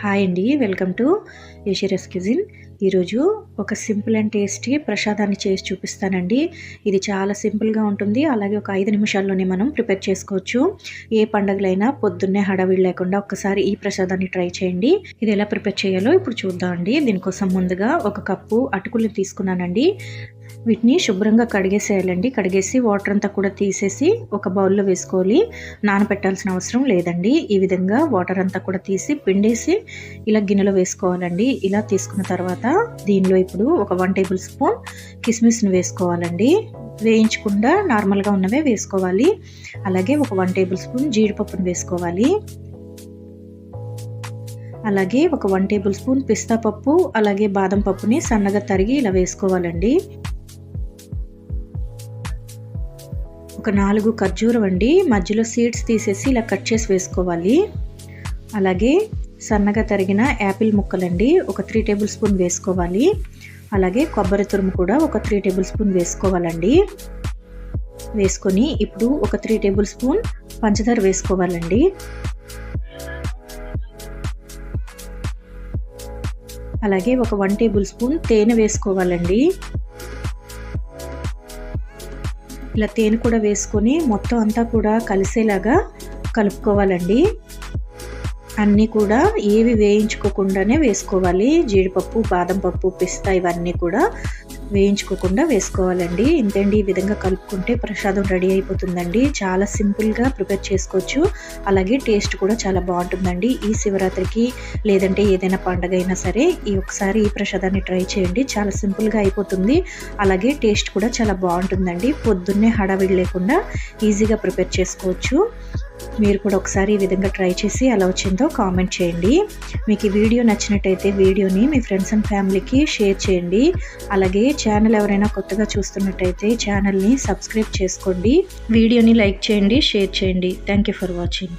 Hi అండి welcome to ఏషియరస్ cuisine ఈరోజు ఒక సింపుల్ అండ్ టేస్టీ ప్రసాదాన్ని చేసి చూపిస్తానండి. ఇది చాలా సింపుల్గా ఉంటుంది. అలాగే ఒక ఐదు నిమిషాల్లోనే మనం ప్రిపేర్ చేసుకోవచ్చు. ఏ పండగలైనా పొద్దున్నే హడావిడి లేకుండా ఒక్కసారి ఈ ప్రసాదాన్ని ట్రై చేయండి. ఇది ఎలా ప్రిపేర్ చేయాలో ఇప్పుడు చూద్దాం అండి దీనికోసం ముందుగా ఒక కప్పు అటుకులు తీసుకున్నానండి. వీటిని శుభ్రంగా కడిగేసేయాలండి. కడిగేసి వాటర్ అంతా కూడా తీసేసి ఒక బౌల్లో వేసుకోవాలి. నానబెట్టాల్సిన అవసరం లేదండి. ఈ విధంగా వాటర్ అంతా కూడా తీసి పిండేసి ఇలా గిన్నెలో వేసుకోవాలండి. ఇలా తీసుకున్న తర్వాత దీనిలో ఇప్పుడు ఒక వన్ టేబుల్ స్పూన్ కిస్మిస్ని వేసుకోవాలండి. వేయించకుండా నార్మల్గా ఉన్నవే వేసుకోవాలి. అలాగే ఒక వన్ టేబుల్ స్పూన్ జీడిపప్పును వేసుకోవాలి. అలాగే ఒక వన్ టేబుల్ స్పూన్ పిస్తా పప్పు అలాగే బాదం పప్పుని సన్నగా తరిగి ఇలా వేసుకోవాలండి. ఒక నాలుగు ఖర్జూరం అండి మధ్యలో సీడ్స్ తీసేసి ఇలా కట్ చేసి వేసుకోవాలి. అలాగే సన్నగా తరిగిన యాపిల్ ముక్కలండి ఒక త్రీ టేబుల్ స్పూన్ వేసుకోవాలి. అలాగే కొబ్బరి తురుము కూడా ఒక త్రీ టేబుల్ స్పూన్ వేసుకోవాలండి. వేసుకొని ఇప్పుడు ఒక త్రీ టేబుల్ స్పూన్ పంచదార వేసుకోవాలండి. అలాగే ఒక వన్ టేబుల్ స్పూన్ తేనె వేసుకోవాలండి. ఇలా తేనె కూడా వేసుకొని మొత్తం అంతా కూడా కలిసేలాగా కలుపుకోవాలండి. అన్నీ కూడా ఏవి వేయించుకోకుండానే వేసుకోవాలి. జీడిపప్పు బాదం పప్పు పిస్తా ఇవన్నీ కూడా వేయించుకోకుండా వేసుకోవాలండి. ఇంతండి ఈ విధంగా కలుపుకుంటే ప్రసాదం రెడీ అయిపోతుందండి. చాలా సింపుల్గా ప్రిపేర్ చేసుకోవచ్చు. అలాగే టేస్ట్ కూడా చాలా బాగుంటుందండి. ఈ శివరాత్రికి లేదంటే ఏదైనా పండగ అయినా సరే ఈ ఒకసారి ఈ ప్రసాదాన్ని ట్రై చేయండి. చాలా సింపుల్గా అయిపోతుంది. అలాగే టేస్ట్ కూడా చాలా బాగుంటుందండి. పొద్దున్నే హడావిడి లేకుండా ఈజీగా ప్రిపేర్ చేసుకోవచ్చు. మీరు కూడా ఒకసారి ఈ విధంగా ట్రై చేసి ఎలా వచ్చిందో కామెంట్ చేయండి. మీకు ఈ వీడియో నచ్చినట్టయితే వీడియోని మీ ఫ్రెండ్స్ అండ్ ఫ్యామిలీకి షేర్ చేయండి. అలాగే ఛానల్ ఎవరైనా కొత్తగా చూస్తున్నట్టయితే ఛానల్ని సబ్స్క్రైబ్ చేసుకోండి. వీడియోని లైక్ చేయండి షేర్ చేయండి. Thank you for watching.